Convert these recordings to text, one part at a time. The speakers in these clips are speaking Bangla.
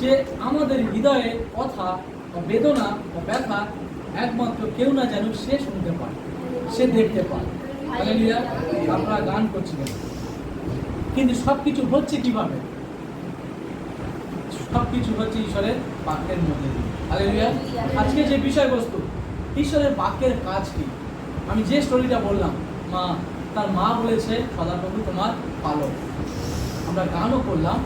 যে আমাদের হৃদয়ে কথা বা বেদনা বা ব্যথা একমাত্র কেউ না জানুক সে শুনতে পায়, সে দেখতে পায়। আপনারা গান করছিলেন। কিন্তু সব কিছু হচ্ছে কীভাবে? সব কিছু হচ্ছে ঈশ্বরের বাক্যের মধ্যে দিয়ে। আজকে যে বিষয়বস্তু, ঈশ্বরের বাক্যের কাজ কি? আমি যে স্টোরিটা বললাম, মা, তার মা বলেছে, সদাপ্রভু তোমার পালক। আমরা গানও করলাম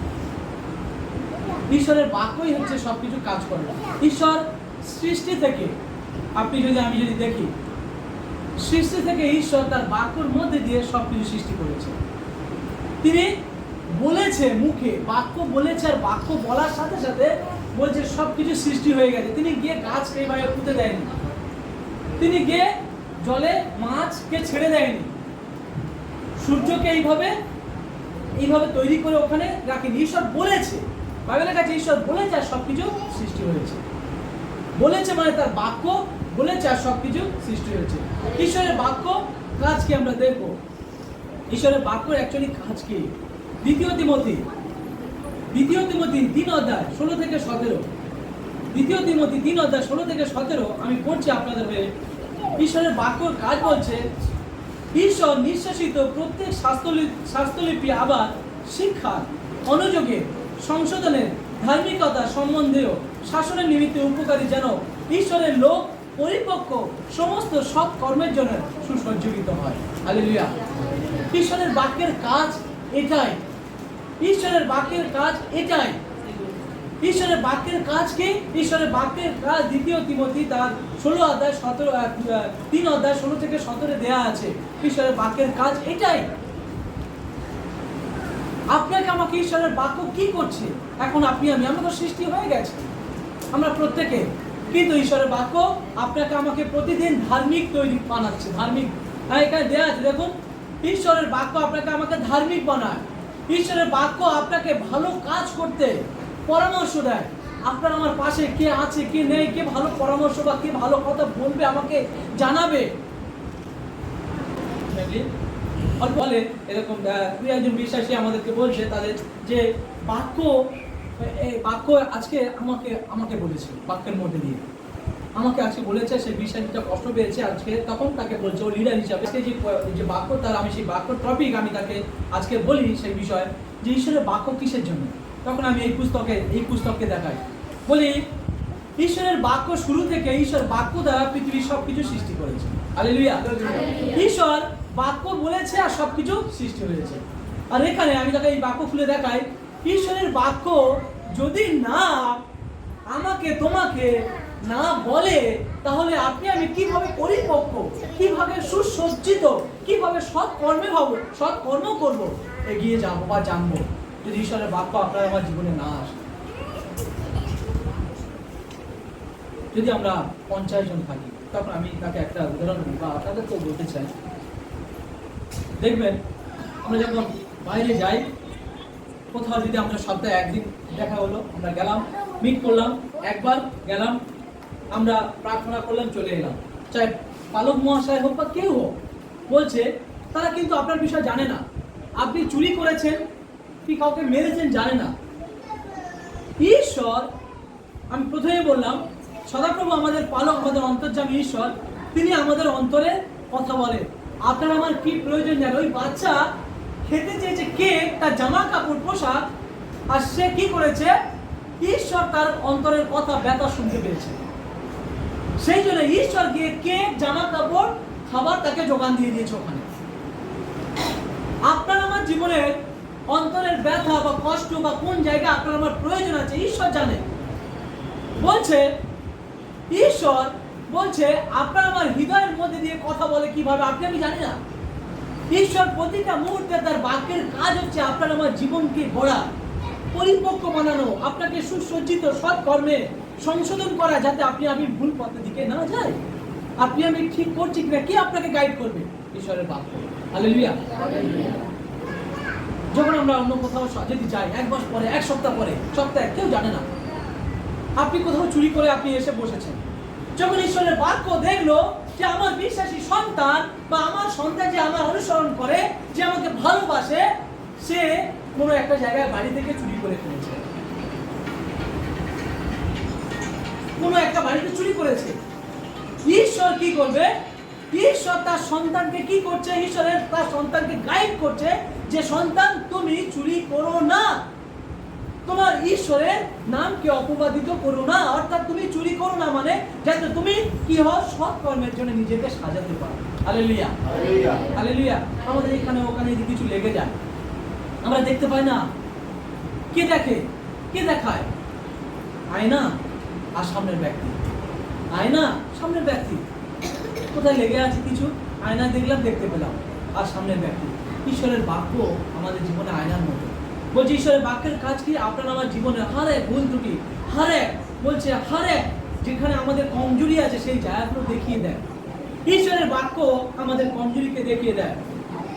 ঈশ্বরের বাক্যই হচ্ছে সব কিছু কাজ করে। ঈশ্বর সৃষ্টি থেকে, আপনি যদি, আমি যদি দেখি, সৃষ্টি থেকে ঈশ্বর তার বাক্যর মধ্যে দিয়ে সব কিছু সৃষ্টি করেছে। তিনি বলেছে মুখে, বাক্য বলেছে আর বাক্য বলার সাথে সাথে বলছে সব কিছু সৃষ্টি হয়ে গেছে। তিনি গিয়ে গাছকে এইভাবে পুঁতে দেয়নি। তিনি গিয়ে জলে মাছকে ছেড়ে দেয়নি। সূর্যকে এইভাবে এইভাবে তৈরি করে ওখানে রাখেনি। ঈশ্বর বলেছে বাইবেলের কাছে ঈশ্বর বলেছে আর সব কিছু সৃষ্টি হয়েছে। বলেছে মানে তার বাক্য বলেছে আর সব কিছু সৃষ্টি হয়েছে। ঈশ্বরের বাক্য কাজ কি আমরা দেখব। ঈশ্বরের বাক্যের অ্যাকচুয়ালি কাজ কি? দ্বিতীয় তিমতি দ্বিতীয় তিমতি তিন অধ্যায় ষোলো থেকে সতেরো। দ্বিতীয় তিমতি তিন অধ্যায় ষোলো থেকে সতেরো আমি পড়ছি আপনাদের হয়ে। ঈশ্বরের বাক্যর কাজ বলছে, ঈশ্বর নিঃশ্বাসিত প্রত্যেক শাস্ত্রলিপি আবার শিক্ষা, অনুযোগে। সংশোধনের ধার্মিকতা সম্বন্ধেও শাসনের নিমিত্তে উপকারী যেন ঈশ্বরের লোক, পরিপক্ক, সমস্ত সৎ কর্মের জন্য সুসজ্জিত হয়। হালেলুয়া। ঈশ্বরের বাক্যের কাজ এটাই। ঈশ্বরের বাক্যের কাজ এটাই। ঈশ্বরের বাক্যের কাজ কি? ঈশ্বরের বাক্যের কাজ দ্বিতীয় তিমতি তার ষোলো অধ্যায় সতেরো তিন অধ্যায় ষোলো থেকে সতেরো দেয়া আছে। ঈশ্বরের বাক্যের কাজ এটাই। আপনাকে আমাকে ঈশ্বরের বাক্য কি করছে? এখন আপনি আমি, আমরা তো সৃষ্টি হয়ে গেছে। আমরা প্রত্যেকে। কিন্তু ঈশ্বরের বাক্য আপনাকে আমাকে প্রতিদিন ধার্মিক তৈরি বানাচ্ছে, ধার্মিক। হ্যাঁ এখানে দেয়া আছে, দেখুন, ঈশ্বরের বাক্য আপনাকে আমাকে ধার্মিক বানায়। ঈশ্বরের বাক্য আপনাকে ভালো কাজ করতে পরামর্শ দেয়। আপনার আমার পাশে কে আছে, কে নেই, কে ভালো পরামর্শ বা কে ভালো কথা বলবে, আমাকে জানাবে? অল্প বলে এরকম দুই একজন বিশ্বাসী আমাদেরকে বলছে তাদের যে বাক্য এই বাক্য আজকে আমাকে আমাকে বলেছে বাক্যের মধ্যে দিয়ে। আমাকে আজকে বলেছে সে বিশ্বাসীটা কষ্ট পেয়েছে আজকে তখন তাকে বলছে ও লিডার হিসাবে আজকে যে বাক্য তার আমি সেই বাক্য টপিক আমি তাকে আজকে বলি সেই বিষয় যে ঈশ্বরের বাক্য কিসের জন্য? তখন আমি এই পুস্তকে এই পুস্তককে দেখাই। বলি ঈশ্বরের বাক্য শুরু থেকে ঈশ্বর বাক্য দ্বারা পৃথিবীর সব কিছু সৃষ্টি করেছে। হালেলুয়া ঈশ্বর বাক্য বলেছে আর সব কিছু সৃষ্টি হয়েছে। আর এখানে আমি তাকে এই বাক্য খুলে দেখাই, ঈশ্বরের বাক্য যদি না আমাকে তোমাকে না বলে, তাহলে আপনি আমি কীভাবে পরিপক্ক, কীভাবে সুসজ্জিত, কীভাবে সৎ কর্মে হব সৎ কর্ম করব, এগিয়ে যাব বা জানব, যদি ঈশ্বরের বাক্য আপনার আমার জীবনে না আসে। যদি আমরা পঞ্চাশ জন থাকি, তখন আমি তাকে একটা উদাহরণ বা আপনাদেরকেও বলতে চাই। দেখবেন, আমরা যখন বাইরে যাই, কোথাও যদি আমরা সপ্তাহে একদিন দেখা হলো, আমরা গেলাম মিট করলাম, একবার গেলাম, আমরা প্রার্থনা করলাম, চলে এলাম। চাই পালক মহাশয় হোক বা কেউ হোক, বলছে, তারা কিন্তু আপনার বিষয় জানে না। আপনি চুরি করেছেন, কি কাউকে মেরেছেন জানে না। ঈশ্বর, আমি প্রথমে বললাম, সদাপ্রভু আমাদের পালক, আমাদের অন্তর্যামী ঈশ্বর, তিনি আমাদের অন্তরে কথা বলেন। আপনার আমার কি প্রয়োজন জানে? ওই বাচ্চা খেতে চেয়েছে কেক, তার জামা কাপড় পোশাক, আর সে কি করেছে? ঈশ্বর তার অন্তরের কথা, ব্যথা শুনতে পেয়েছে। সেই জন্য ঈশ্বর গিয়ে কেক জামা কাপড় খাবার তাকে যোগান দিয়ে দিয়েছে ওখানে। আপনার আমার জীবনের অন্তরের ব্যথা বা কষ্ট বা কোন জায়গায় আপনার আমার প্রয়োজন আছে, ঈশ্বর জানে। বলছে, ঈশ্বর বলছে, আপনার আমার হৃদয়ের মধ্যে দিয়ে কথা বলে কীভাবে? আপনি আমি জানি না। ঈশ্বর প্রতিটা মুহূর্তে তার বাক্যের কাজ হচ্ছে আপনার আমার জীবনকে গড়া, পরিপক্ক বানানো, আপনাকে সুসজ্জিত সৎ কর্মে সংশোধন করা যাতে আপনি আমি ভুল পথের দিকে না যাই। আপনি আমি ঠিক করছি কিনা, কে আপনাকে গাইড করবে? ঈশ্বরের বাক্য। হালেলুয়া যখন আমরা অন্য কোথাও যদি যাই, এক মাস পরে, এক সপ্তাহ পরে, সপ্তাহে কেউ জানে না। আপনি কোথাও চুরি করে আপনি এসে বসেছেন। যখন ঈশ্বরের বাক্য দেখল যে আমার বিশ্বাসী সন্তান বা আমার সন্তান যে আমার অনুসরণ করে, যে আমাকে ভালোবাসে, সে কোনো একটা জায়গায় বাড়ি থেকে চুরি করে ফেলেছে। বাড়িতে চুরি করেছে। ঈশ্বর কি করবে? ঈশ্বর তার সন্তানকে কি করছে? ঈশ্বরের তার সন্তানকে গাইড করছে যে, সন্তান, তুমি চুরি করো না। তোমার ঈশ্বরের নামকে অপবাদিত করো না অর্থাৎ তুমি চুরি করো না মানে যাতে তুমি কি হও সৎ কর্মের জন্য নিজেকে সাজাতে পারো। হালেলুয়া হালেলুয়া আমাদের এখানে ওখানে যদি কিছু লেগে যায় আমরা দেখতে পাই না। কে দেখে? কে দেখায়? আয়না আর সামনের ব্যক্তি। আয়না সামনের ব্যক্তি। কোথায় লেগে আছে কিছু? আয়না দেখলাম দেখতে পেলাম। আর সামনের ব্যক্তি। ঈশ্বরের বাক্য আমাদের জীবনে আয়নার মতো। বলছে, ঈশ্বরের বাক্যের কাজ কি? আপনার আমার জীবনে হার ভুল ত্রুটি, হার বলছে, হার যেখানে আমাদের কমজোরি আছে, সেই জায়গাগুলো দেখিয়ে দেয়। ঈশ্বরের বাক্য আমাদের কমজোরিকে দেখিয়ে দেয়।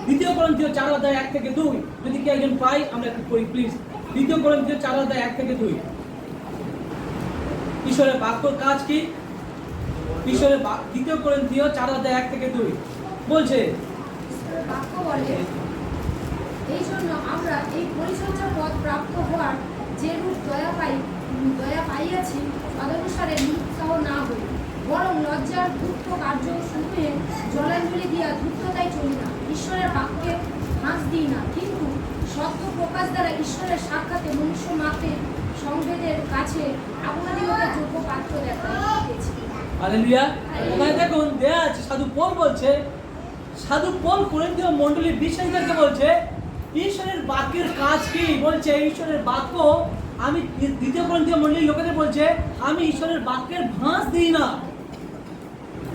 দ্বিতীয় করন্থীয় চার অধ্যায় এক থেকে দুই। যদি কি একজন পাই, আমরা একটু পড়ি প্লিজ দ্বিতীয় করন্থীয় চার অধ্যায় এক থেকে দুই। ঈশ্বরের বাক্যর কাজ কি? ঈশ্বরের দ্বিতীয় করন্থীয় চার অধ্যায় এক থেকে দুই। বলছে এই জন্য আমরা এই পরিচর্যা পদ প্রাপ্ত হওয়ার যে রূপ দয়া পাই, দয়া পাইয়াছি, তদনুসারে নিরুৎসাহ না হই, বরং লজ্জার দুঃখ কার্য সমূহে জলাঞ্জলি দিয়া ধূর্ততায় চলি না, ঈশ্বরের বাক্যে হাঁস দিই না। কিন্তু সত্য প্রকাশ দ্বারা ঈশ্বরের সাক্ষাতে মনুষ্য মাত্রে সংবেদের কাছে আপনাদিগকে যোগ্য পাত্র ওখানে দেখুন? সাধু পল বলছে, সাধু পল করিন্থীয় মণ্ডলীর বিশ্বাসীদেরকে বলছে ঈশ্বরের বাক্যের কাজ কি? বলছে, ঈশ্বরের বাক্য আমি দ্বিতীয় করিন্থীয় মণ্ডলীর লোকেদের বলছে, আমি ঈশ্বরের বাক্যের ভাঁজ দিই না।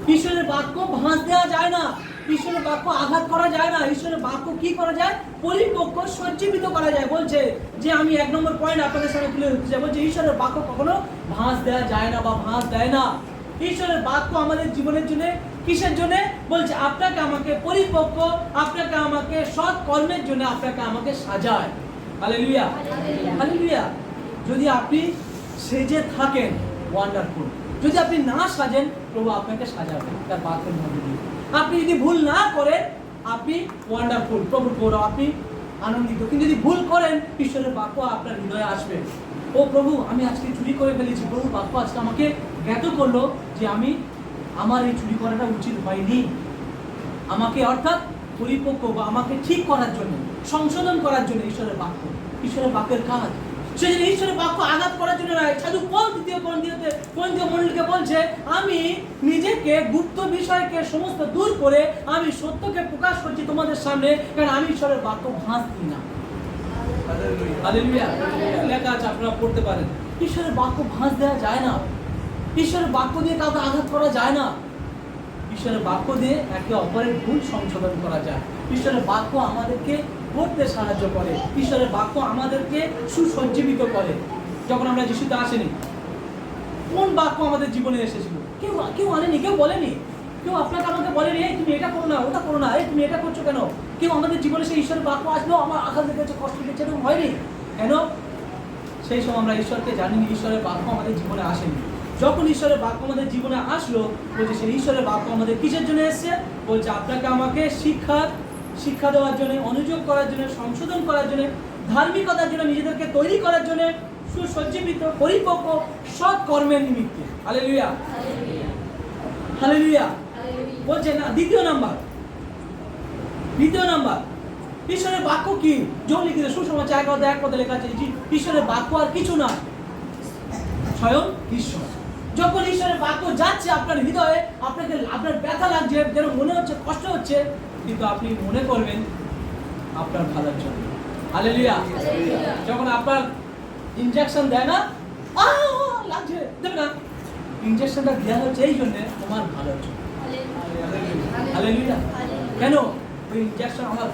ঈশ্বরের বাক্য ভাঁজ দেওয়া যায় না। ঈশ্বরের বাক্য আঘাত করা যায় না। ঈশ্বরের বাক্য কি করা যায়? পরিপক্ক সজ্জীবিত করা যায়। বলছে যে, আমি এক নম্বর পয়েন্ট আপনাদের সামনে তুলে ধরতে চাই বলছে ঈশ্বরের বাক্য কখনো ভাঁজ দেওয়া যায় না বা ভাঁজ দেয় না। ঈশ্বরের বাক্য আমাদের জীবনের জন্য কিসের জন্য? বলছে আপনাকে আমাকে পরিপক্ক আপনাকে আমাকে সৎ কর্মের জন্য আপনাকে আমাকে সাজায়। হালেলুয়া হালেলুয়া যদি আপনি সেজে থাকেন ওয়ান্ডারফুল যদি আপনি না সাজেন প্রভু আপনাকে সাজাবে তার বাক্যের মধ্যে দিয়ে। আপনি যদি ভুল না করেন আপনি ওয়ান্ডারফুল প্রভু প্রভু আপনি আনন্দিত। কিন্তু যদি ভুল করেন ঈশ্বরের বাক্য আপনার হৃদয়ে আসবে। ও প্রভু আমি আজকে চুরি করে ফেলেছি প্রভু বাক্য আজকে আমাকে জ্ঞাত করল যে আমি আমার এই চুরি করাটা উচিত হয়নি। আমাকে অর্থাৎ পরিপক্ক বা আমাকে ঠিক করার জন্য সংশোধন করার জন্য ঈশ্বরের বাক্য। ঈশ্বরের বাক্যের কাজ। সেই জন্য ঈশ্বরের বাক্য আঘাত করার জন্য নয় সাধু পল দ্বিতীয় মণ্ডলীকে বলছে আমি নিজেকে গুপ্ত বিষয়কে সমস্ত দূর করে আমি সত্যকে প্রকাশ করছি তোমাদের সামনে কারণ আমি ঈশ্বরের বাক্য ভাঁজ দিই না লেখা আছে আপনারা পড়তে পারেন। ঈশ্বরের বাক্য ভাঁজ দেওয়া যায় না। ঈশ্বরের বাক্য দিয়ে কাউকে আঘাত করা যায় না। ঈশ্বরের বাক্য দিয়ে একে অপরের ভুল সংশোধন করা যায়। ঈশ্বরের বাক্য আমাদেরকে করতে সাহায্য করে। ঈশ্বরের বাক্য আমাদেরকে সুসজ্জীবিত করে। যখন আমরা যিশুতে আসেনি, কোন বাক্য আমাদের জীবনে এসেছিল? কেউ কেউ আনেনি, কেউ বলেনি। কেউ আপনাকে আমাকে বলেনি, এই তুমি এটা করো না, ওটা করো না, এই তুমি এটা করছ কেন? কেউ আমাদের জীবনে সেই ঈশ্বরের বাক্য আসলো আমার আঘাত লেগেছে, কষ্ট লেগেছে এরকম হয়নি। কেন? সেই সময় আমরা ঈশ্বরকে জানিনি, ঈশ্বরের বাক্য আমাদের জীবনে আসেনি। যখন ঈশ্বরের বাক্য আমাদের জীবনে আসলো বলছে সেই ঈশ্বরের বাক্য আমাদের কিসের জন্য এসছে? বলছে আপনাকে আমাকে শিক্ষা শিক্ষা দেওয়ার জন্য অনুযোগ করার জন্য সংশোধন করার জন্য ধার্মিকতার জন্য নিজেদেরকে তৈরি করার জন্য সুসজ্জীবিত পরিপক্ক সৎ কর্মের নিমিত্তে। হালেলুয়া হালেলুয়া বলছে না দ্বিতীয় নাম্বার। দ্বিতীয় নাম্বার। ঈশ্বরের বাক্য কি? যোগ লিখিত সুসমাচার এক অধ্যায় এক পদে লেখা আছে ঈশ্বরের বাক্য আর কিছু না। স্বয়ং ঈশ্বর। যখন ঈশ্বরের বাক্য যাচ্ছে আপনার হৃদয়ে আপনাকে আপনার ব্যথা লাগছে যেন মনে হচ্ছে কষ্ট হচ্ছে কিন্তু আপনি মনে করবেন আপনার ভালোর জন্য। হালেলুয়া যখন আপনার ইনজেকশন দেয় না লাগছে দেবে না। ইনজেকশনটা দেওয়া হচ্ছে এই জন্য তোমার ভালোর জন্য। হালেলুয়া কেন? ওই ইনজেকশন আমার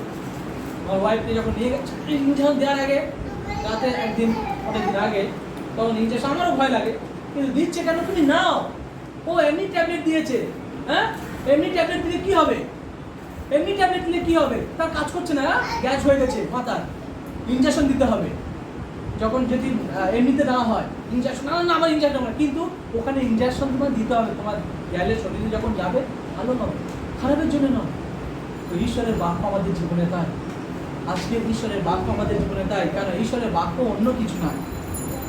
আমার ওয়াইফকে যখন নিয়ে গেছে ইনজেকশন দেওয়ার আগে রাতে একদিন অনেকদিন আগে তখন ইনজেকশন আমারও ভয় লাগে। কিন্তু দিচ্ছে কেন তুমি নাও? ও এমনি ট্যাবলেট দিয়েছে হ্যাঁ? এমনি ট্যাবলেট দিলে কি হবে? এমনি ট্যাবলেট দিলে কি হবে? তার কাজ করছে না গ্যাস হয়ে গেছে মাথার ইনজেকশন দিতে হবে। যখন যদি এমনিতে না হয় ইনজেকশন না না আমার ইনজেকশন হবে কিন্তু ওখানে ইনজেকশন তোমার দিতে হবে, তোমার গেলে শরীরে যখন যাবে, ভালো নয় খারাপের জন্য নয়। তো ঈশ্বরের বাক্য আমাদের জীবনে তাই। আজকে ঈশ্বরের বাক্য আমাদের জীবনে তাই। কেন? ঈশ্বরের বাক্য অন্য কিছু নয়।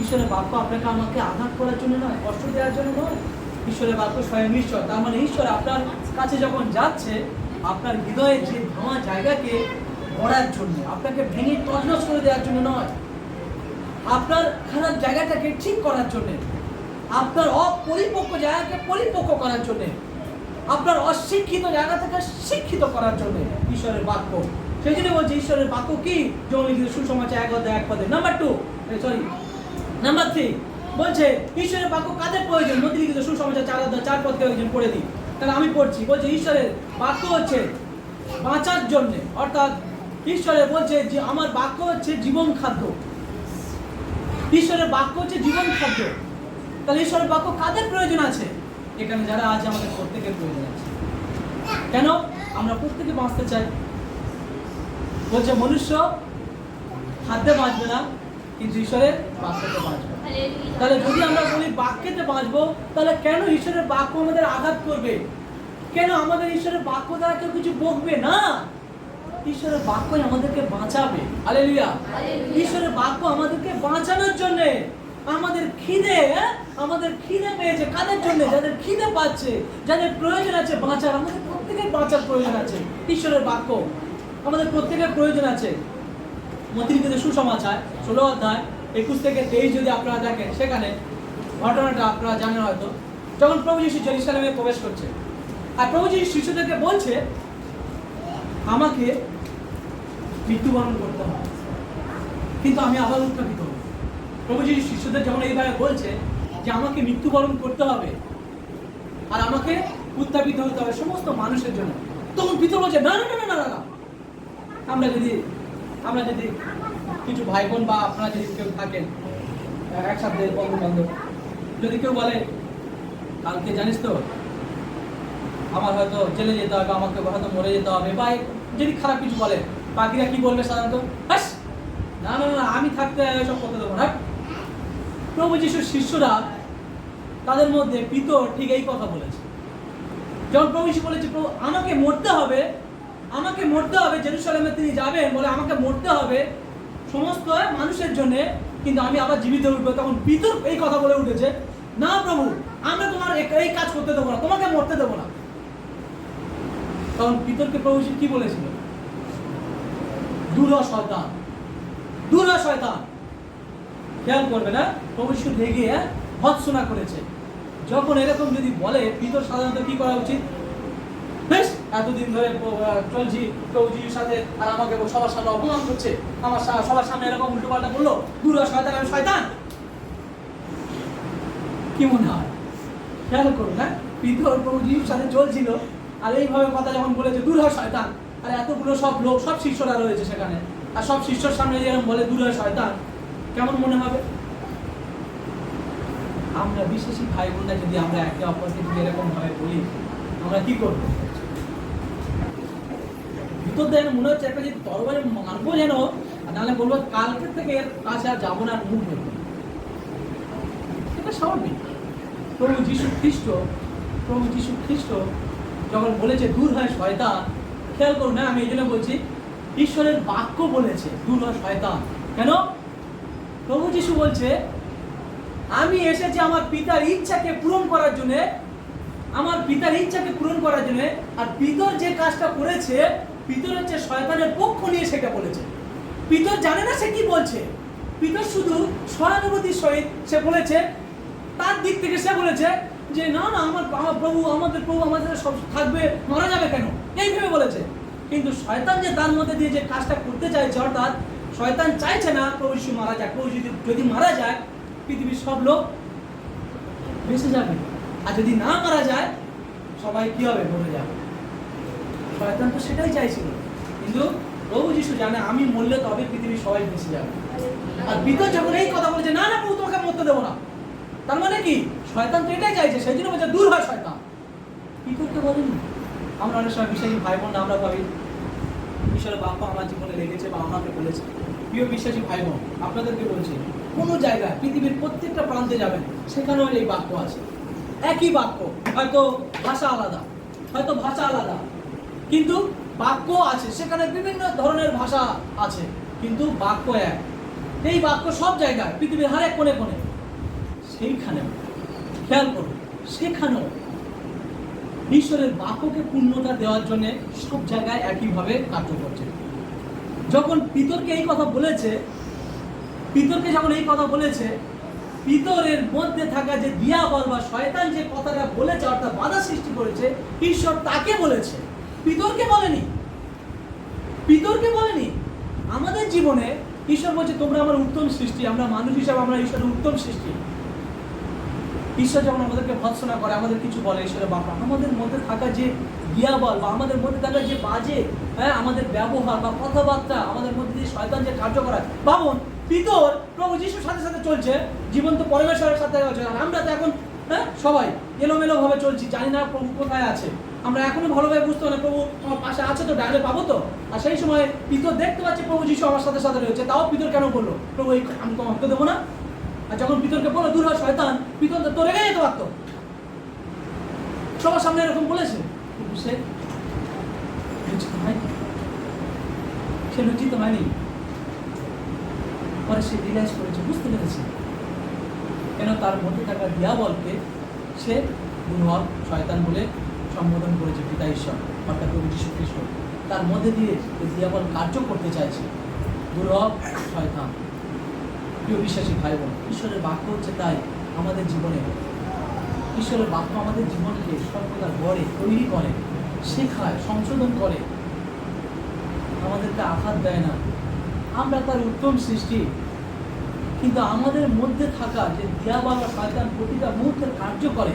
ঈশ্বরের বাক্য আপনাকে আমাকে আঘাত করার জন্য নয়, কষ্ট দেওয়ার জন্য নয়। ঈশ্বরের বাক্য স্বয়ং ঈশ্বর। তার মানে ঈশ্বর আপনার কাছে যখন যাচ্ছে, আপনার হৃদয়ে যে ভাঙা জায়গাকে গড়ার জন্য, আপনাকে ভেঙে তজনস করে দেওয়ার জন্য নয়। আপনার খারাপ জায়গাটাকে ঠিক করার জন্যে, আপনার অপরিপক্ক জায়গাকে পরিপক্ক করার জন্যে, আপনার অশিক্ষিত জায়গা থেকে শিক্ষিত করার জন্য ঈশ্বরের বাক্য। সেই জন্য বলছে, ঈশ্বরের বাক্য কি? লিখিত সুসমাচার এক অধ্যায় এক পদে। Number two sorry number three বলছে, ঈশ্বরের বাক্য কাদের প্রয়োজন? নদী লিখিত সুসমাচার চার অধ্যায়, চার পদকে একজন পড়ে দিই। তাহলে আমি পড়ছি, বলছে, ঈশ্বরের বাক্য হচ্ছে বাঁচার জন্যে। অর্থাৎ ঈশ্বরের বলছে যে, আমার বাক্য হচ্ছে জীবন খাদ্য। ঈশ্বরের বাক্য হচ্ছে জীবন খাদ্য। তাহলে ঈশ্বরের বাক্য কাদের প্রয়োজন আছে? এখানে যারা আছে, আমাদের প্রত্যেকের প্রয়োজন আছে। কেন? আমরা প্রত্যেকে বাঁচতে চাই। বলছে, মনুষ্য খাদ্যে বাঁচবে না কিন্তু ঈশ্বরের বাক্যতে বাঁচবে। তাহলে যদি আমরা বলি বাক্যেতে বাঁচবো, তাহলে কেন ঈশ্বরের বাক্য আমাদের আঘাত করবে? কেন আমাদের ঈশ্বরের বাক্য দ্বারা কেউ কিছু বকবে না? ঈশ্বরের আমাদেরকে বাঁচাবে। ঈশ্বরের বাক্য আমাদেরকে বাঁচানোর জন্য আমাদের খিদে হ্যাঁ? আমাদের খিদে পেয়েছে কাদের জন্য? যাদের খিদে পাচ্ছে, যাদের প্রয়োজন আছে বাঁচার। আমাদের প্রত্যেকের বাঁচার প্রয়োজন আছে ঈশ্বরের বাক্য। আমাদের প্রত্যেকের প্রয়োজন আছে। মতিরিক্ত সুসমাচার, ষোলো অধ্যায়, একুশ থেকে তেইশ যদি আপনারা দেখেন, সেখানে ঘটনাটা আপনারা জানেন হয়তো, যখন প্রভু যিশু জেরুসালেমে প্রবেশ করছে। আর প্রভু যিশু শিশুদেরকে বলছে, আমাকে মৃত্যুবরণ করতে হবে। কিন্তু আমি আবার উত্থাপিত হব। প্রভু যিশু শিষ্যদের যখন এইভাবে বলছে যে, আমাকে মৃত্যুবরণ করতে হবে আর আমাকে উত্থাপিত হতে হবে সমস্ত মানুষের জন্য, তখন পিতর বলছে না না না না না। আমরা যদি আমরা যদি কিছু ভাই বোন বা আপনারা যদি কেউ থাকেন একসাথে বন্ধু বান্ধব যদি কেউ বলে, কালকে জানিস তো, আমার হয়তো জেলে যেতে হবে, আমাকে হয়তো মরে যেতে হবে, বা যদি খারাপ কিছু বলে বাকিরা কি বলবে সাধারণত? হাস, না না না, আমি থাকতে সব করতে দেবো না। প্রভু যিশুর শিষ্যরা তাদের মধ্যে পিতর ঠিক এই কথা বলেছে। যখন প্রভু যিশু বলেছে, প্রভু, আমাকে মরতে হবে আমাকে মরতে হবে, জেরুসালেমে তিনি যাবেন বলে আমাকে মরতে হবে সমস্ত মানুষের জন্য। কিন্তু আমি আবার জীবিত উঠবো তখন পিতর এই কথা বলে উঠেছে, না প্রভু, আমরা তোমার এই কাজ করতে দেবো না, তোমাকে মরতে দেবো না। তখন পিতরকে প্রভু কি বলেছিল? দূর শয়তান দূর শয়তান। খেয়াল করবে না, প্রভু রেগে ভৎসনা করেছে। যখন এরকম যদি বলে, পিতর সাধারণত কি করা উচিত? এতদিন ধরে চলছি যিশুর সাথে, আর আমাকে সবার সামনে অপমান করছে। আমার সবার সামনে এরকম উল্টো পাল্টা বলল দূর শয়তান আমি শয়তান! কি মনে হয়? খেয়াল করুন হ্যাঁ? পিতর প্রভু সাথে চলছিল, আর এইভাবে কথা যখন বলেছে দূর হয় শয়তান! আর এতগুলো সব লোক, সব শিষ্যরা রয়েছে সেখানে। আর সব শিষ্যর সামনে যেরকম বলে দূর হয় শয়তান! কেমন মনে হবে? আমরা বিশ্বাসী ভাই বোনরা যদি আমরা একে অপরকে যদি এরকম ভাবে বলি, আমরা কি করব? ভিতর দিয়ে মনে হচ্ছে একটা যদি তরবারি মারবো যেন নাহলে বলব কালকে থেকে কাছে আর যাব না মুখ ধরবো এটা স্বাভাবিক। প্রভু যীশু খ্রিস্ট, প্রভু যীশু খ্রিস্ট যখন বলেছে, দূর হয় শয়তান। খেয়াল করুন না আমি এই জন্য বলছি, ঈশ্বরের বাক্য বলেছে, দূর হয় শয়তান। কেন? প্রভু যীশু বলছে, আমি এসেছি আমার পিতার ইচ্ছাকে পূরণ করার জন্য, আমার পিতার ইচ্ছাকে পূরণ করার জন্য, আর পিতর যে কাজটা করেছে পিতর হচ্ছে শয়তানের পক্ষ নিয়ে সেটা বলেছে। পিতর জানে না সে কি বলছে। পিতর শুধু সহানুভূতির সহিত সে বলেছে। তার দিক থেকে সে বলেছে যে, না না, আমার আমার প্রভু, আমাদের প্রভু আমাদের সব থাকবে, মারা যাবে কেন? এই ভেবে বলেছে। কিন্তু শয়তান যে তার মধ্যে দিয়ে যে কাজটা করতে চাইছে, অর্থাৎ শয়তান চাইছে না প্রভু যিশু মারা যাক, প্রভু যদি যদি মারা যায়, পৃথিবীর সব লোক বেঁচে যাবে। আর যদি না মারা যায়, সবাই কি হবে? মরে যাবে। শয়তান তো সেটাই চাইছিল। কিন্তু প্রভু যিশু জানে, আমি মরলে তবে পৃথিবীর সবাই বেঁচে যাবে। আর পিতর যখন এই কথা বলেছে, না না, প্রভু, তোমাকে মরতে দেবো না। তার মানে কি? শয়তান তো এটাই চাইছে, সেই জন্য বলছে, দূর হয় শয়তান। কি করতে বলেনি? আমরা অনেক সময় বিশ্বাসী ভাই বোন আমরা ভাবি, ঈশ্বরের বাপ্পা আমার জীবনে লেগেছে বা আমাকে বলেছে। প্রিয় বিশ্বাসী ভাই বোন আপনাদেরকে বলছি, কোনো জায়গায় পৃথিবীর প্রত্যেকটা প্রান্তে যাবেন, সেখানেও এই বাক্য আছে। একই বাক্য, হয়তো ভাষা আলাদা, হয়তো ভাষা আলাদা কিন্তু বাক্য আছে, সেখানে বিভিন্ন ধরনের ভাষা আছে, কিন্তু বাক্য এক। এই বাক্য সব জায়গায়, পৃথিবীর হারে কোণে কোণে। সেইখানে খেয়াল করুন সেখানেও ঈশ্বরের বাক্যকে পূর্ণতা দেওয়ার জন্য সব জায়গায় একইভাবে কার্য করছে যখন পিতরকে এই কথা বলেছে, পিতরকে যখন এই কথা বলেছে, পিতরের মধ্যে থাকা যে দিয়াবল বা শয়তান যে কথাটা বলেছে, অর্থাৎ বাধা সৃষ্টি করেছে, ঈশ্বর তাকে বলেছে। পিতরকে বলেনি। পিতরকে বলেনি। আমাদের জীবনে ঈশ্বর বলছে, তোমরা আমার উত্তম সৃষ্টি, আমরা মানুষ হিসাবে আমরা ঈশ্বরের উত্তম সৃষ্টি। ঈশ্বর যখন আমাদেরকে ভৎসনা করে, আমাদের কিছু বলে ঈশ্বরের বাপা আমাদের মধ্যে থাকা যে দিয়াবল বা আমাদের মধ্যে থাকা যে বাজে হ্যাঁ আমাদের ব্যবহার বা কথাবার্তা, আমাদের মধ্যে যে শয়তান যে কার্য করায় ভাবুন, পিতর প্রভু যিশুর সাথে সাথে চলছে জীবন তো পরমেশ্বরের সাথে আমরা তো এখন হ্যাঁ সবাই এলোমেলো ভাবে চলছি, জানি না প্রভু কোথায় আছে। আমরা এখনও ভালোভাবে বুঝতে পারি প্রভু আমার পাশে আছে তো ডায়লে পাবো তো? আর সেই সময় পিতর দেখতে পাচ্ছে প্রভু যিশু আমার সাথে সাথে রয়েছে। তাও পিতর কেন বলল? প্রভু আমি তোমাকে দেবো না। আর যখন পিতরকে বলো দূর হয় শয়তান, পিতর তো তোরে যেতে পারতো। সবার সামনে এরকম বলেছে। কিন্তু সে সে লজ্জিত হয়নি। পরে সে রিলাইজ করেছে, বুঝতে পেরেছে কেন তার মধ্যে থাকা দিয়াবলকে সে দুর্বল শয়তান বলে সম্বোধন করেছে পিতা ঈশ্বর, অর্থাৎ প্রভু যীশু খ্রিস্ট। তার মধ্যে দিয়ে ওই দিয়াবল কার্য করতে চাইছে দুর্বল শয়তান। প্রিয় বিশ্বাসী ভাই বোন ঈশ্বরের বাক্য হচ্ছে তাই আমাদের জীবনে। ঈশ্বরের বাক্য আমাদের জীবনকে সর্বদা গড়ে, তৈরি করে, শেখায়, সংশোধন করে। আমাদেরকে আঘাত দেয় না। আমরা তার উত্তম সৃষ্টি। কিন্তু আমাদের মধ্যে থাকা যে দিয়াবা বা শয়তান প্রতিটা মুহূর্তে কার্য করে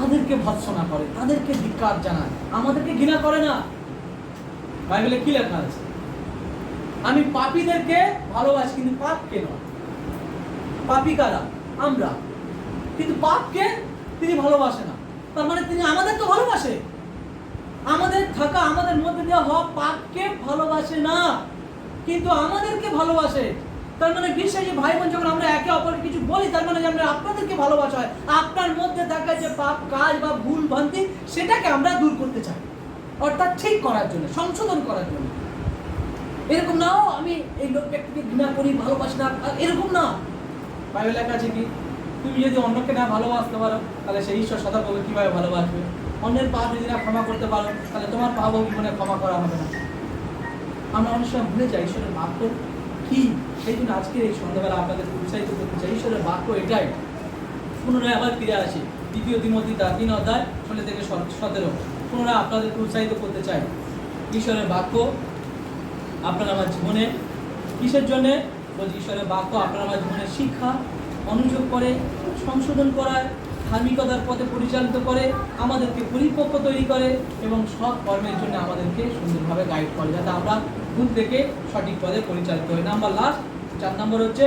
তাদেরকে ভৎসনা করে, তাদেরকে ধিক্কার জানায়, আমাদেরকে ঘৃণা করে না। বাইবেলে কি লেখা আছে? আমি পাপীদেরকে ভালোবাসি, কিন্তু পাপকে নয়। পাপী কারা? আমরা। কিন্তু পাপকে তিনি ভালোবাসে না। তার মানে তিনি আমাদের তো ভালোবাসে। আমাদের থাকা, আমাদের মধ্যে দেওয়া হওয়া পাপকে ভালোবাসে না। কিন্তু আমাদেরকে ভালোবাসে। তার মানে বিশ্বাসী ভাই বোন যখন আমরা বলি, তার মানে আমরা আপনাদেরকে ভালোবাসা হয়, আপনার মধ্যে থাকা যে পাপ, কাজ বা ভুল, ভ্রান্তি, সেটাকে আমরা দূর করতে চাই। অর্থাৎ ঠিক করার জন্য, সংশোধন করার জন্য। এরকম নাও আমি এই লোক ব্যক্তিকে ঘৃণা করি, ভালোবাসি না এরকম না। বাইবেল লেখা আছে কি? তুমি যদি অন্যকে না ভালোবাসতে পারো, তাহলে সেই ঈশ্বর সদাপ্রভু কীভাবে ভালোবাসবে? অন্যের পাপ যদি না ক্ষমা করতে পারো, তাহলে তোমার পাপও জীবনে ক্ষমা করা হবে না। আমরা অনেক সময় ভুলে যাই, ঈশ্বরের বাক্য কি? সেই জন্য আজকে এই সন্ধ্যাবেলা আপনাদের উৎসাহিত করতে চাই ঈশ্বরের বাক্য এটাই। পুনরায় আবার ফিরে আসি, দ্বিতীয় দিমতি তার তিন অধ্যায় ষোলো থেকে সতেরো। পুনরায় আপনাদেরকে উৎসাহিত করতে চাই। ঈশ্বরের বাক্য আপনার আমার জীবনে, কিসের জন্যে? বলছি, ঈশ্বরের বাক্য আপনার আমার জীবনে শিক্ষা, অনুযোগ করে, সংশোধন করায়, ধার্মিকতার পথে পরিচালিত করে, আমাদেরকে পরিপক্ক তৈরি করে এবং সৎ কর্মের জন্য আমাদেরকে সুন্দরভাবে গাইড করে, যাতে আমরা ভুল থেকে সঠিক পথে পরিচালিত হই। নাম্বার লাস্ট চার নম্বর হচ্ছে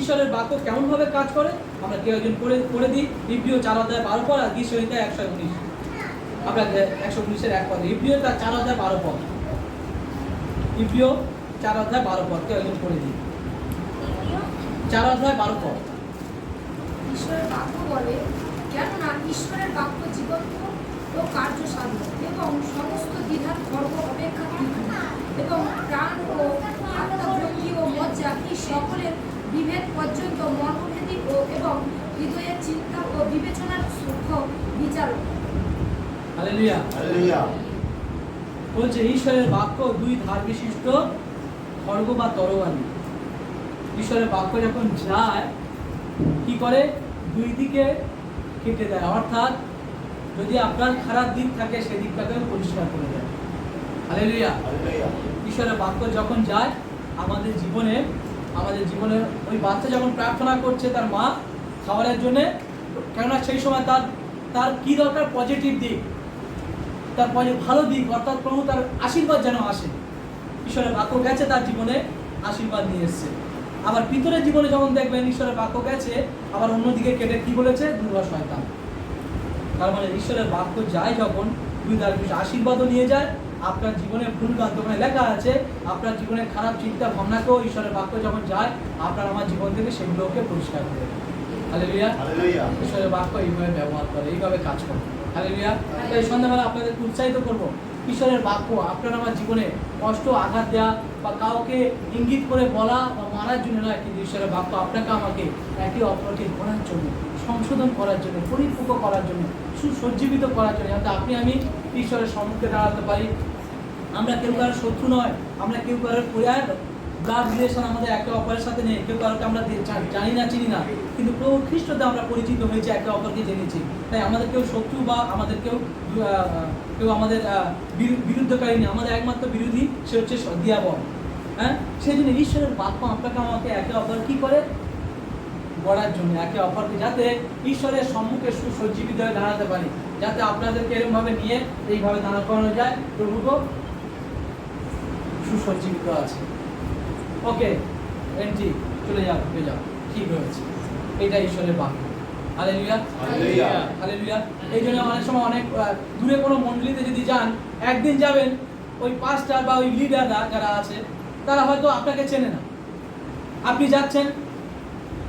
ঈশ্বরের বাক্য কেমনভাবে কাজ করে? আমরা কেউ একজন করে করে দিই রিপ্রিয় চার অধ্যায় বারো পর আর গ্রীষ্ম গীষ্মহিতা একশো উনিশ। আমরা একশো উনিশের এক পদ রিপ্রিয় তার চার অধ্যায় বারো পদ। ইব্রিয় চার অধ্যায় বারো পদ কেউ একজন করে দিই। চার অধ্যায় বারো পদ। ঈশ্বরের বাক্য বলে কেননা ঈশ্বরের বাক্য জীবন্ত ও এবং সমস্ত দ্বিধার ধর্ম অপেক্ষা এবং প্রাণ ও কি সকলের বিভেদ পর্যন্ত মর্মভেদী ও এবং হৃদয়ের চিন্তা ও বিবেচনার সূক্ষ্ম বিচারক। হালেলুয়া। হালেলুয়া। বলছে ঈশ্বরের বাক্য দুই ধার বিশিষ্ট খড়গ বা তরবারি। ঈশ্বরের বাক্য যখন যায় কি করে? দুই দিকে কেটে দেয়। অর্থাৎ যদি আপনার খারাপ দিক থাকে সেই দিকটাকেও পরিষ্কার করে দেয়। হালেলুয়া। ঈশ্বরের বাক্য যখন যায় আমাদের জীবনে আমাদের জীবনে ওই বাচ্চা যখন প্রার্থনা করছে তার মা খাবারের জন্যে, কেননা সেই সময় তার তার কি দরকার? পজিটিভ দিক। তার ভালো দিক, অর্থাৎ প্রভু তার আশীর্বাদ যেন আসে। ঈশ্বরের বাক্য গেছে তার জীবনে, আশীর্বাদ নিয়ে এসছে। আবার পিতরের জীবনে যখন দেখবেন ঈশ্বরের বাক্য গেছে, আবার অন্যদিকে কেটে কি বলেছে? দুর্গা শয়তান। তার মানে ঈশ্বরের বাক্য যায় যখন দুই তার আশীর্বাদও নিয়ে যায় আপনার জীবনে ভুল ওখানে লেখা আছে আপনার জীবনে খারাপ চিন্তা ভাবনাকেও ঈশ্বরের বাক্য যখন যায় আপনার আমার জীবন থেকে সেগুলোকে পরিষ্কার করে হালেলুয়া ঈশ্বরের বাক্য এইভাবে ব্যবহার করে এইভাবে কাজ করে। হালেলুয়া তাই সন্ধ্যাবেলা আপনাদেরকে উৎসাহিত করব ঈশ্বরের বাক্য আপনার আমার জীবনে কষ্ট আঘাত দেওয়া বা কাউকে ইঙ্গিত করে বলা বা মারার জন্য নয় কিন্তু ঈশ্বরের বাক্য আপনাকে আমাকে একে অপরকে করার জন্য। সংশোধন করার জন্য পরিপক্ব করার জন্য, সুসজ্জীবিত করার জন্য, যাতে আপনি, আমি ঈশ্বরের সম্মুখে দাঁড়াতে পারি। আমরা কেউ কারোর শত্রু নয়, আমরা কেউ কারোর পরিবার ব্লাড রিলেশন আমাদের একে অপরের সাথে নেই, কেউ কারোকে আমরা জানি না, চিনি না, কিন্তু প্রভু খ্রিস্টতে আমরা পরিচিত হয়েছি, একে অপরকে জেনেছি। তাই আমাদের কেউ শত্রু বা আমাদের কেউ কেউ আমাদের বিরুদ্ধকারী নেই, আমাদের একমাত্র বিরোধী সে হচ্ছে দিয়াবল হ্যাঁ? সেই জন্য ঈশ্বরের বাক্য আপনাকে আমাকে একে অপর কী করে? গড়ার জন্য একে অপরকে যাতে ঈশ্বরের সম্মুখে সুসজ্জীবিত হয়ে দাঁড়াতে পারি যাতে আপনাদেরকে এরকমভাবে নিয়ে এইভাবে দাঁড়া করানো যায়। প্রভুকে সুসজ্জীবিত আছে। ওকে এনজি চলে যাও ঢুকে যাও। ঠিক হয়েছে এটা ঈশ্বরের বাক্য। হালেলুয়া এই জন্য অনেক সময় অনেক দূরে কোনো মণ্ডলীতে যদি যান একদিন যাবেন ওই পাঁচটা বা ওই লিডাররা যারা আছে তারা হয়তো আপনাকে চেনে না। আপনি যাচ্ছেন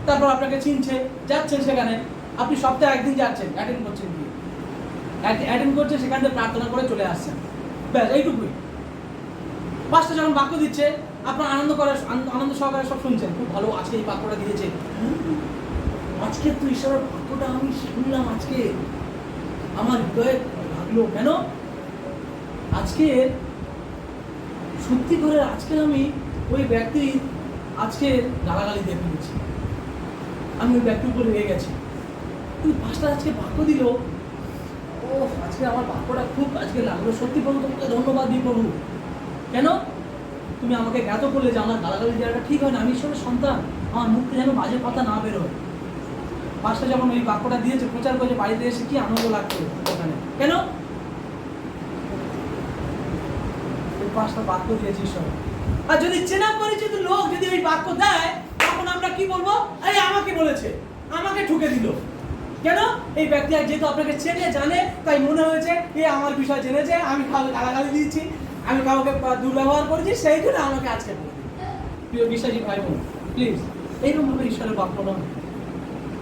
তারপর আপনাকে চিনছে যাচ্ছেন সেখানে। আপনি সপ্তাহে একদিন যাচ্ছেন অ্যাটেন্ড করছেন গিয়ে। অ্যাটেন্ড করছেন সেখান থেকে প্রার্থনা করে চলে আসছেন। ব্যাস, এইটুকুই। পাঁচটা যখন বাক্য দিচ্ছে, আপনার আনন্দ করে আনন্দ- সহকারে সব শুনছেন। খুব ভালো, আজকে এই বাক্যটা দিয়েছে। আজকে তো ঈশ্বরের বাক্যটা আমি শুনলাম আজকে। আমার হৃদয়ে লাগল কেন? আজকে সত্যি করে আজকে আমি ওই ব্যক্তি আজকে গালাগালি দিয়ে ফেলেছি। আমি ওই ব্যক্তির উপর রেগে গেছি। কিন্তু পাঁচটা আজকে বাক্য দিল। ও আজকে আমার বাক্যটা খুব আজকে লাগল। সত্যি বলুন তোমাকে ধন্যবাদ দিই প্রভু কেন? তুমি আমাকে জ্ঞাত করলে যে আমার গালাগালি দেওয়াটা ঠিক হয় না। আমি ঈশ্বরের সন্তান। আমার মুখ যেন বাজে কথা না বেরোয়। পাঁচটা যখন ওই বাক্যটা দিয়েছে, প্রচার করেছে বাড়িতে এসে কি আনন্দ লাগতো ওখানে? কেন? পাঁচটা বাক্য দিয়েছে ঈশ্বর। আর যদি চেনা পরিচিত লোক যদি ওই বাক্য দেয় কি বলব? আরে আমাকে বলেছে। আমাকে ঠুকে দিল। কেন? এই ব্যক্তি আর যেহেতু আপনাকে চেনে, জানে, তাই মনে হয়েছে, এ আমার বিষয় জেনেছে, আমি কাউকে গালাগালি দিয়েছি আমি কাউকে দুর্ব্যবহার করেছি, সেই জন্য আমাকে আজকে প্রিয় বিশ্বাসী ভাই বোন প্লিজ এইরকম ভাবে ঈশ্বরের বাক্য নয়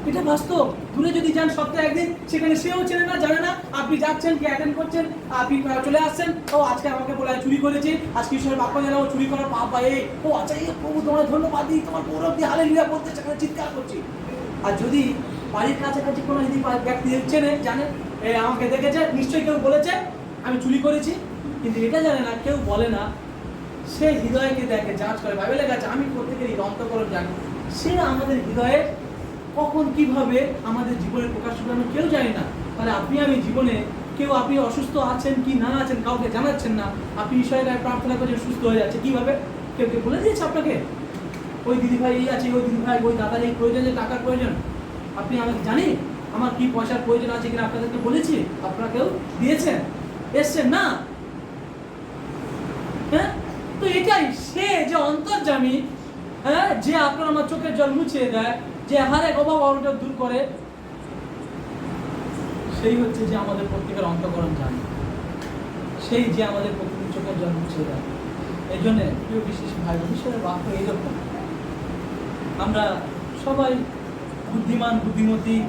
এটা বাস্তব। দূরে যদি যান সপ্তাহে একদিন, সেখানে সেও চেনে না, জানে না, আপনি যাচ্ছেন কি অ্যাটেন্ড করছেন, আপনি চলে আসছেন, ও আজকে আমাকে বলে চুরি করেছি, আজকে ঈশ্বরের বাক্য জানা ও চুরি করার পাপ পায়। ও আচ্ছা এই প্রভু তোমার ধন্যবাদ দিই, তোমার গৌরব দিয়ে হালে লিয়া বলতে সেখানে চিৎকার করছি। আর যদি বাড়ির কাছাকাছি কোনো যদি ব্যক্তি চেনে, জানে আমাকে দেখেছে, নিশ্চয়ই কেউ বলেছে, আমি চুরি করেছি। কিন্তু এটা জানে না, কেউ বলে না। সে হৃদয়কে দেখে, যাঁচ করে। বাইবেলে গেছে আমি প্রত্যেকের অন্তকরণ জানি। সে আমাদের হৃদয়ে কখন, কীভাবে আমাদের জীবনের প্রকাশ হবে আমি কেউ জানি না। তাহলে আপনি আমি জীবনে কেউ, আপনি অসুস্থ আছেন কি না আছেন, কাউকে জানাচ্ছেন না। আপনি ঈশ্বরের কাছে প্রার্থনা করছেন সুস্থ হয়ে যাচ্ছে, কীভাবে? কেউ কেউ বলে দিয়েছে আপনাকে? ওই দিদি ভাই এই আছে, ওই দিদি ভাই ওই দাদার এই প্রয়োজন, যে টাকার প্রয়োজন। আপনি আমাকে জানি আমার কি পয়সার প্রয়োজন আছে কিনা আপনাদেরকে বলেছি? আপনাকেও দিয়েছেন? এসছেন না? হ্যাঁ? তো এটাই, সে যে অন্তর্জামী হ্যাঁ যে আপনার আমার চোখের জল মুছিয়ে দেয় যে হারে অভাব অনটন দূর করে সেই হচ্ছে যে আমাদের প্রত্যেকের অন্তকরণ জানে। সেই যে আমাদের প্রত্যেকের চোখের জল মুছিয়ে দেয়। এই জন্য প্রিয় বিশেষ ভাই বোন, ঈশ্বরের বাক্য এইরকম। আমরা সবাই বুদ্ধিমান বুদ্ধিমতী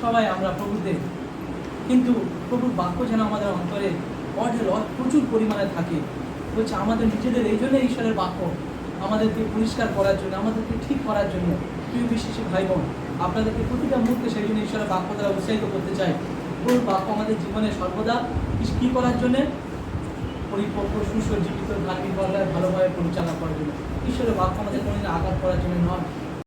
সবাই আমরা প্রভুদের কিন্তু প্রভুর বাক্য যেন আমাদের অন্তরে অঢেল অ- প্রচুর পরিমাণে থাকে। বলছে আমাদের নিজেদের এই জন্য ঈশ্বরের বাক্য। আমাদেরকে পরিষ্কার করার জন্য আমাদেরকে ঠিক করার জন্য। প্রিয় বিশ্বাসী ভাই বোন আপনাদেরকে প্রতিটা মুহূর্তে সেই জন্য ঈশ্বরের বাক্য দ্বারা উৎসাহিত করতে চাই। প্রভুর বাক্য আমাদের জীবনে সর্বদা কি- করার জন্য? পরিপক্ক, সুসজ্জিত ধার্মিক ভালোভাবে পরিচালনা করার জন্য। ঈশ্বরের বাক্য আমাদের কোনোদিন আঘাত করার জন্য নয়।